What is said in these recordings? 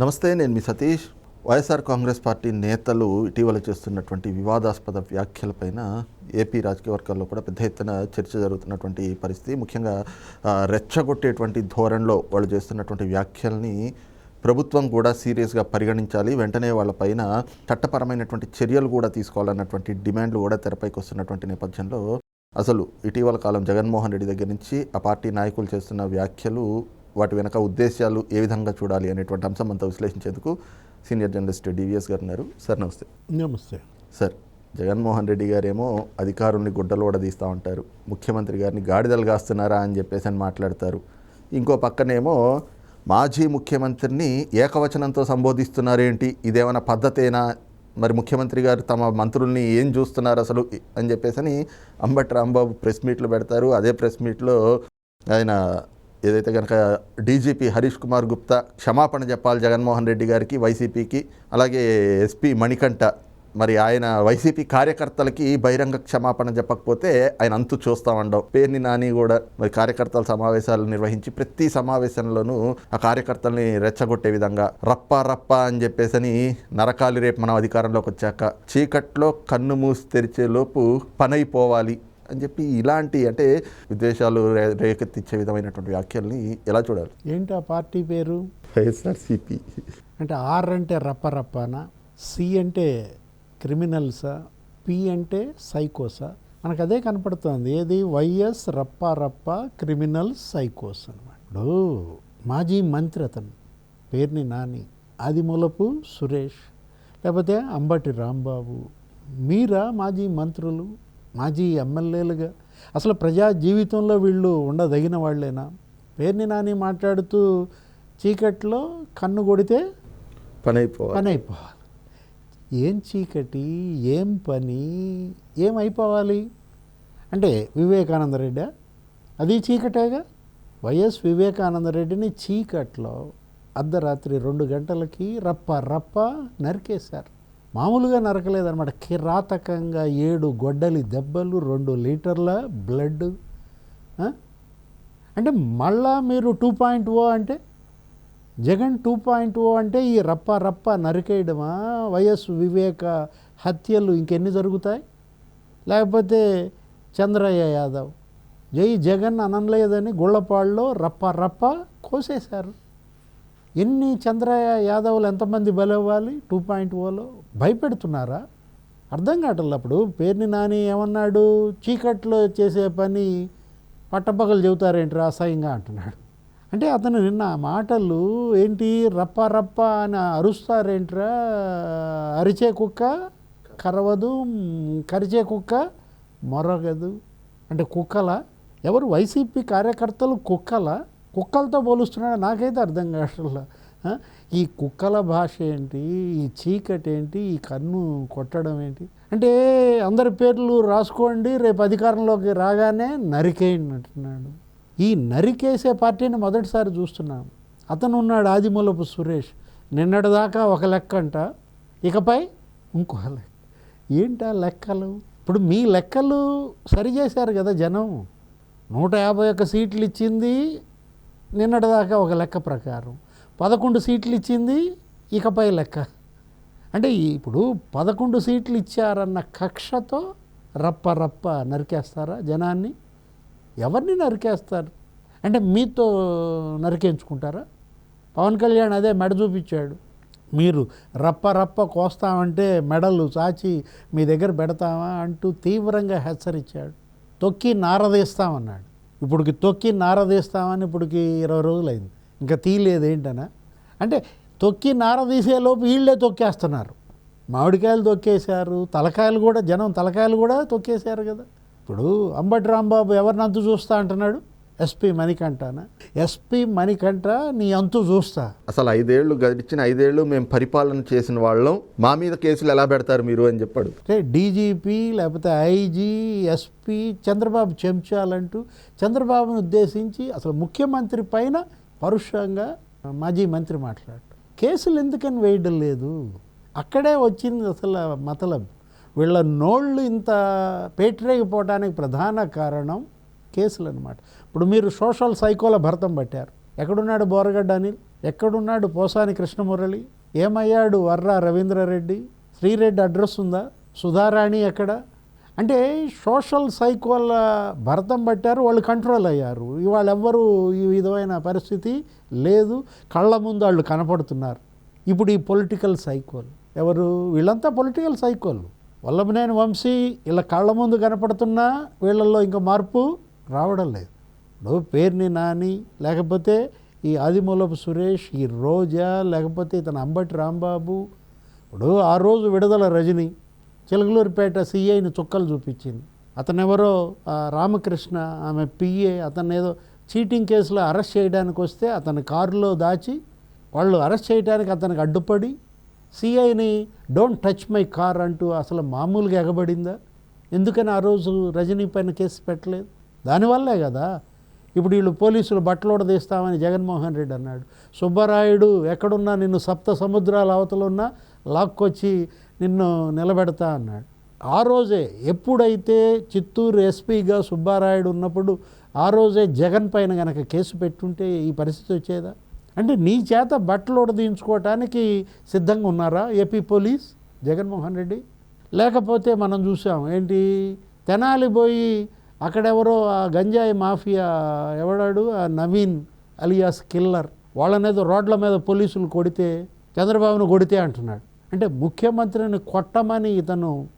నమస్తే నేను మీ సతీష్. వైఎస్ఆర్ కాంగ్రెస్ పార్టీ నేతలు ఇటీవల చేస్తున్నటువంటి వివాదాస్పద వ్యాఖ్యలపైన ఏపీ రాజకీయ వర్గాల్లో కూడా పెద్ద ఎత్తున చర్చ జరుగుతున్నటువంటి పరిస్థితి. ముఖ్యంగా రెచ్చగొట్టేటువంటి ధోరణిలో వాళ్ళు చేస్తున్నటువంటి వ్యాఖ్యల్ని ప్రభుత్వం కూడా సీరియస్గా పరిగణించాలి. వెంటనే వాళ్ళపైన చట్టపరమైనటువంటి చర్యలు కూడా తీసుకోవాలన్నటువంటి డిమాండ్లు కూడా తెరపైకి వస్తున్నటువంటి నేపథ్యంలో అసలు ఇటీవల కాలం జగన్మోహన్ రెడ్డి దగ్గర నుంచి ఆ పార్టీ నాయకులు చేస్తున్న వ్యాఖ్యలు వాటి వెనక ఉద్దేశాలు ఏ విధంగా చూడాలి అనేటువంటి అంశం అంతా విశ్లేషించేందుకు సీనియర్ జర్నలిస్ట్ డివిఎస్ గారు ఉన్నారు సార్ నమస్తే. నమస్తే. సార్ జగన్మోహన్ రెడ్డి గారేమో అధికారుల్ని గుడ్డలోడ తీస్తూ ఉంటారు. ముఖ్యమంత్రి గారిని గాడిదలు కాస్తున్నారా అని చెప్పేసి అని మాట్లాడతారు. ఇంకో పక్కనేమో మాజీ ముఖ్యమంత్రిని ఏకవచనంతో సంబోధిస్తున్నారేంటి? ఇదేమైనా పద్ధతేనా? మరి ముఖ్యమంత్రి గారు తమ మంత్రుల్ని ఏం చూస్తున్నారు అసలు అని చెప్పేసి అని అంబటి రాంబాబు ప్రెస్ మీట్లు పెడతారు. అదే ప్రెస్ మీట్లో ఆయన ఏదైతే కనుక డీజీపీ హరీష్ కుమార్ గుప్తా క్షమాపణ చెప్పాలి జగన్మోహన్ రెడ్డి గారికి వైసీపీకి అలాగే ఎస్పీ మణికంఠ మరి ఆయన వైసీపీ కార్యకర్తలకి బహిరంగ క్షమాపణ చెప్పకపోతే ఆయన అంతు చూస్తామండవు పేర్ని నాని కూడా మరి కార్యకర్తల సమావేశాలు నిర్వహించి ప్రతి సమావేశంలోనూ ఆ కార్యకర్తల్ని రెచ్చగొట్టే విధంగా రప్ప రప్ప అని చెప్పేసని నరకాలి రేపు మనం అధికారంలోకి వచ్చాక చీకట్లో కన్ను మూసి తెరిచే లోపు పనైపోవాలి. అని చెప్పి ఇలాంటి అంటే విద్వేషాలు రేకెత్తిచ్చే విధమైనటువంటి వ్యాఖ్యల్ని ఎలా చూడాలి? ఏంటి ఆ పార్టీ పేరు? వైఎస్ఆర్సీపీ. అంటే ఆర్ అంటే రప్ప రప్పనా? సి అంటే క్రిమినల్సా? పి అంటే సైకోసా? మనకు అదే కనపడుతోంది. ఏది? వైఎస్ రప్ప రప్ప క్రిమినల్ సైకోస్ అనమాట ఇప్పుడు మాజీ మంత్రి అతను. పేరుని నాని. ఆదిమూలపు సురేష్. లేకపోతే అంబటి రాంబాబు. మీరా మాజీ మంత్రులు? మాజీ ఎమ్మెల్యేలుగా. అసలు ప్రజా జీవితంలో వీళ్ళు ఉండదగిన వాళ్ళేనా? పేరుని నాని మాట్లాడుతూ చీకట్లో కన్ను కొడితే పనైపోవాలి. పని అయిపోవాలి ఏం చీకటి ఏం పని ఏం అయిపోవాలి అంటే వివేకానంద రెడ్డి అది చీకటేగా? వైఎస్ వివేకానంద రెడ్డిని చీకట్లో అర్ధరాత్రి రెండు గంటలకి రప్ప రప్ప నరికేశారు. మామూలుగా నరకలేదన్నమాట. కిరాతకంగా ఏడు గొడ్డలి దెబ్బలు రెండు లీటర్ల బ్లడ్ అంటే మళ్ళా మీరు టూ పాయింట్ ఓ అంటే జగన్ టూ పాయింట్ ఓ అంటే ఈ రప్ప రప్ప నరికేయడమా? వైఎస్ వివేక హత్యలు ఇంకెన్ని జరుగుతాయి? లేకపోతే చంద్రయ్య యాదవ్ జై జగన్ అనలేదని గుళ్ళపాళ్ళలో రప్ప రప్ప కోసేశారు. ఎన్ని చంద్రయ్య యాదవ్లు ఎంతమంది బలవ్వాలి? Two point Ola భయపెడుతున్నారా? అర్థం కావట్లేదు పేరుని నాని ఏమన్నాడు? చీకట్లో చేసే పని పట్టపగలు చెబుతారేంటి అసహ్యంగా అంటున్నాడు. అంటే అతను నిన్న మాటలు ఏంటి? రప్ప రప్ప అని అరుస్తారేంట్రా? అరిచే కుక్క కరవదు కరిచే కుక్క మొరగదు. అంటే కుక్కల? ఎవరు? వైసీపీ కార్యకర్తలు కుక్కల? కుక్కలతో పోలుస్తున్నాడు? నాకైతే అర్థం కావట్లా. ఈ కుక్కల భాష ఏంటి? ఈ చీకటి ఏంటి? ఈ కన్ను కొట్టడం ఏంటి? అంటే అందరి పేర్లు రాసుకోండి రేపు అధికారంలోకి రాగానే నరికేయండి అంటున్నాడు. ఈ నరికేసే పార్టీని మొదటిసారి చూస్తున్నాం. అతను ఉన్నాడు ఆదిమూలపు సురేష్. నిన్నటిదాకా ఒక లెక్క అంట. ఇకపై ఇంకో లెక్క. ఏంటా లెక్కలు? ఇప్పుడు మీ లెక్కలు సరిచేశారు కదా జనం. నూట యాభై ఒక్క సీట్లు ఇచ్చింది నిన్నటిదాకా ఒక లెక్క ప్రకారం పదకొండు సీట్లు ఇచ్చింది ఇకపై లెక్క. అంటే ఇప్పుడు పదకొండు సీట్లు ఇచ్చారన్న కక్షతో రప్ప రప్ప నరికేస్తారా జనాన్ని? ఎవరిని నరికేస్తారు? అంటే మీతో నరికేంచుకుంటారా పవన్ కళ్యాణ్ అదే మెడ చూపించాడు. మీరు రప్ప రప్ప కోస్తామంటే మెడలు చాచి మీ దగ్గర పెడతామా అంటూ తీవ్రంగా హెచ్చరించాడు. తొక్కి నారదీస్తామన్నాడు. ఇప్పుడుకి తొక్కి నారదీస్తామని ఇప్పటికి ఇరవై రోజులైంది. ఇంకా తీయలేదు ఏంటనా? అంటే తొక్కి నారదీసేలోపు వీళ్ళే తొక్కేస్తున్నారు. మామిడికాయలు తొక్కేశారు తలకాయలు కూడా జనం తలకాయలు కూడా తొక్కేశారు కదా. ఇప్పుడు అంబటి రాంబాబు ఎవరిని అంతు చూస్తా అంటున్నాడు? ఎస్పీ మణికంఠనా? ఎస్పీ మణికంఠ నీ అంతు చూస్తా. అసలు ఐదేళ్ళు గడిచిన ఐదేళ్ళు మేము పరిపాలన చేసిన వాళ్ళం. మా మీద కేసులు ఎలా పెడతారు మీరు అని చెప్పాడు. అంటే డీజీపీ లేకపోతే ఐజీ ఎస్పీ చంద్రబాబు చెంచాలంటూ చంద్రబాబును ఉద్దేశించి అసలు ముఖ్యమంత్రి పైన పరుషంగా మాజీ మంత్రి మాట్లాడు. కేసులు ఎందుకని వేయడం లేదు? అక్కడే వచ్చింది అసలు మతలబ్ వీళ్ళ నోళ్ళు ఇంత పేటరేగిపోవడానికి ప్రధాన కారణం కేసులు అనమాట ఇప్పుడు మీరు సోషల్ సైకోల భర్తం పట్టారు. ఎక్కడున్నాడు బోరగడ్డ అనిల్? ఎక్కడున్నాడు పోసాని కృష్ణమురళి? ఏమయ్యాడు వర్ర రవీంద్రారెడ్డి? శ్రీరెడ్డి అడ్రస్ ఉందా? సుధారాణి ఎక్కడ? అంటే సోషల్ సైకోల భర్తం పట్టారు వాళ్ళు కంట్రోల్ అయ్యారు. ఇవాళ ఎవ్వరూ ఈ విధమైన పరిస్థితి లేదు. కళ్ళ ముందు వాళ్ళు కనపడుతున్నారు. ఇప్పుడు ఈ పొలిటికల్ సైకోల్. ఎవరు? వీళ్ళంతా పొలిటికల్ సైకోల్. వల్లభనేని వంశీ ఇలా కళ్ళ ముందు కనపడుతున్నా వీళ్ళల్లో ఇంకా మార్పు రావడం లేదు. పేర్ని పేరుని నాని లేకపోతే ఈ ఆదిమూలపు సురేష్ ఈ రోజా లేకపోతే ఇతను అంబటి రాంబాబు. ఇప్పుడు ఆ రోజు విడుదల రజని. చిలకలూరిపేట సిఐని చుక్కలు చూపించింది. అతను ఎవరో రామకృష్ణ ఆమె పిఏ అతను ఏదో చీటింగ్ కేసులో అరెస్ట్ చేయడానికి వస్తే అతని కారులో దాచి వాళ్ళు అరెస్ట్ చేయడానికి అతనికి అడ్డుపడి సిఐని డోంట్ టచ్ మై కార్ అంటూ అసలు మామూలుగా ఎగబడిందా? ఎందుకని ఆ రోజు రజనీ పైన కేసు పెట్టలేదు? దానివల్లే కదా. ఇప్పుడు వీళ్ళు పోలీసులు బట్టలోడ తీస్తామని జగన్మోహన్ రెడ్డి అన్నాడు. సుబ్బరాయుడు ఎక్కడున్నా నిన్ను సప్త సముద్రాల అవతలున్నా లాక్కొచ్చి నిన్ను నిలబెడతా అన్నాడు. ఆ రోజే ఎప్పుడైతే చిత్తూరు ఎస్పీగా సుబ్బారాయుడు ఉన్నప్పుడు ఆ రోజే జగన్ పైన కనుక కేసు పెట్టుంటే ఈ పరిస్థితి వచ్చేదా? అంటే నీ చేత బట్టలు ఉడదీయించుకోవటానికి సిద్ధంగా ఉన్నారా ఏపీ పోలీస్ జగన్మోహన్ రెడ్డి? లేకపోతే మనం చూసాం ఏంటి తెనాలి పోయి అక్కడెవరో ఆ గంజాయి మాఫియా ఎవడాడు? ఆ నవీన్ అలియాస్ కిల్లర్. వాళ్ళనేదో రోడ్ల మీద పోలీసులు కొడితే చంద్రబాబును కొడితే అంటున్నాడు. అంటే ముఖ్యమంత్రిని కొట్టమని ఇతను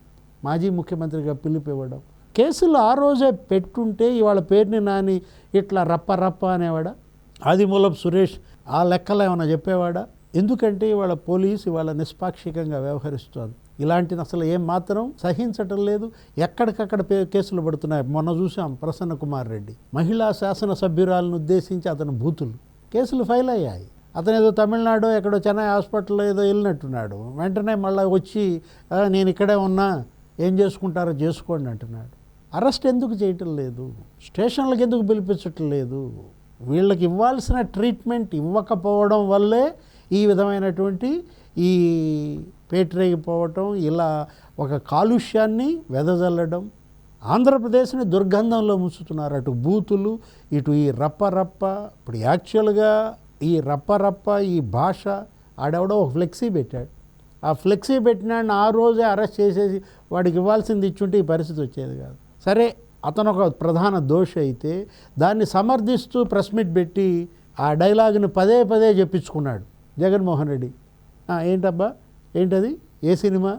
మాజీ ముఖ్యమంత్రిగా పిలిపివ్వడం. కేసులు ఆ రోజే పెట్టుంటే ఇవాళ పేరుని నాని ఇట్లా రప్ప రప్ప అనేవాడా? ఆదిమూలపు సురేష్ ఆ లెక్కలు ఏమైనా చెప్పేవాడా? ఎందుకంటే ఇవాళ పోలీస్ ఇవాళ నిష్పాక్షికంగా వ్యవహరిస్తోంది. ఇలాంటిది అసలు ఏం మాత్రం సహించటం లేదు. ఎక్కడికక్కడ పే- కేసులు పడుతున్నాయి. మొన్న చూసాం ప్రసన్న కుమార్ రెడ్డి. మహిళా శాసనసభ్యురాలను ఉద్దేశించి అతను బూతులు. కేసులు ఫైల్ అయ్యాయి. అతను ఏదో తమిళనాడు ఎక్కడో చెన్నై హాస్పిటల్లో ఏదో వెళ్ళినట్టున్నాడు. వెంటనే మళ్ళీ వచ్చి నేను ఇక్కడే ఉన్నా. ఏం చేసుకుంటారో చేసుకోండి అంటున్నాడు. అరెస్ట్ ఎందుకు చేయటం లేదు? స్టేషన్లకు ఎందుకు పిలిపించటం లేదు? వీళ్ళకి ఇవ్వాల్సిన ట్రీట్మెంట్ ఇవ్వకపోవడం వల్లే ఈ విధమైనటువంటి ఈ పేటరేగిపోవటం ఇలా ఒక కాలుష్యాన్ని వెదజల్లడం ఆంధ్రప్రదేశ్ని దుర్గంధంలో ముంచుతున్నారు అటు బూతులు ఇటు ఈ రప్ప రప్ప ఇప్పుడు యాక్చువల్గా ఈ రప్ప రప్ప ఈ భాష ఆడెవడో ఒక ఫ్లెక్సీ పెట్టాడు. ఆ ఫ్లెక్సీ పెట్టినాడిని ఆ రోజే అరెస్ట్ చేసేసి వాడికి ఇవ్వాల్సింది ఇచ్చుంటే ఈ పరిస్థితి వచ్చేది కాదు. సరే అతను ఒక ప్రధాన దోష అయితే దాన్ని సమర్థిస్తూ ప్రెస్ మీట్ పెట్టి ఆ డైలాగ్ని పదే పదే చెప్పించుకున్నాడు జగన్మోహన్ రెడ్డి. ఏంటబ్బా? ఏంటది? ఏ సినిమా?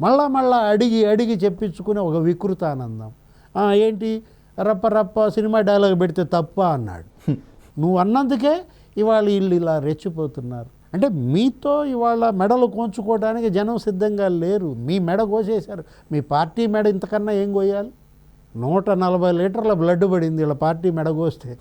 మళ్ళా మళ్ళా అడిగి అడిగి చెప్పించుకునే ఒక వికృత ఆనందం "ఆ, ఏంటి? రప్ప రప్ప సినిమా డైలాగ్ పెడితే తప్ప అన్నాడు. నువ్వు అన్నందుకే ఇవాళ వీళ్ళు ఇలా రెచ్చిపోతున్నారు. అంటే మీతో ఇవాళ మెడలు కోంచుకోవడానికి జనం సిద్ధంగా లేరు. మీ మెడ కోసేశారు. మీ పార్టీ మెడ ఇంతకన్నా ఏం కోయాలి? నూట నలభై లీటర్ల బ్లడ్ పడింది వీళ్ళ పార్టీ మెడ కోస్తే.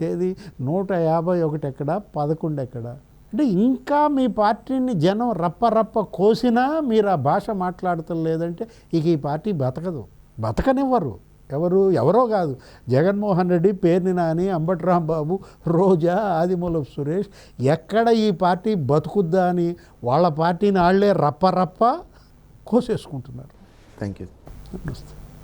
ఏది? నూట యాభై ఒకటి ఎక్కడ? పదకొండు ఎక్కడ? అంటే ఇంకా మీ పార్టీని జనం రప్ప రప్ప కోసినా మీరు ఆ భాష మాట్లాడటం లేదంటే ఇక ఈ పార్టీ బతకదు. బతకనివ్వరు. ఎవరు? ఎవరో కాదు. జగన్మోహన్ రెడ్డి పేర్ని నాని అంబటి రాంబాబు రోజా ఆదిమూలపు సురేష్ ఎక్కడ ఈ పార్టీ బతుకుద్దా అని వాళ్ళ పార్టీని వాళ్ళే రప్ప రప్ప కోసేసుకుంటున్నారు. థ్యాంక్ యూ నమస్తే.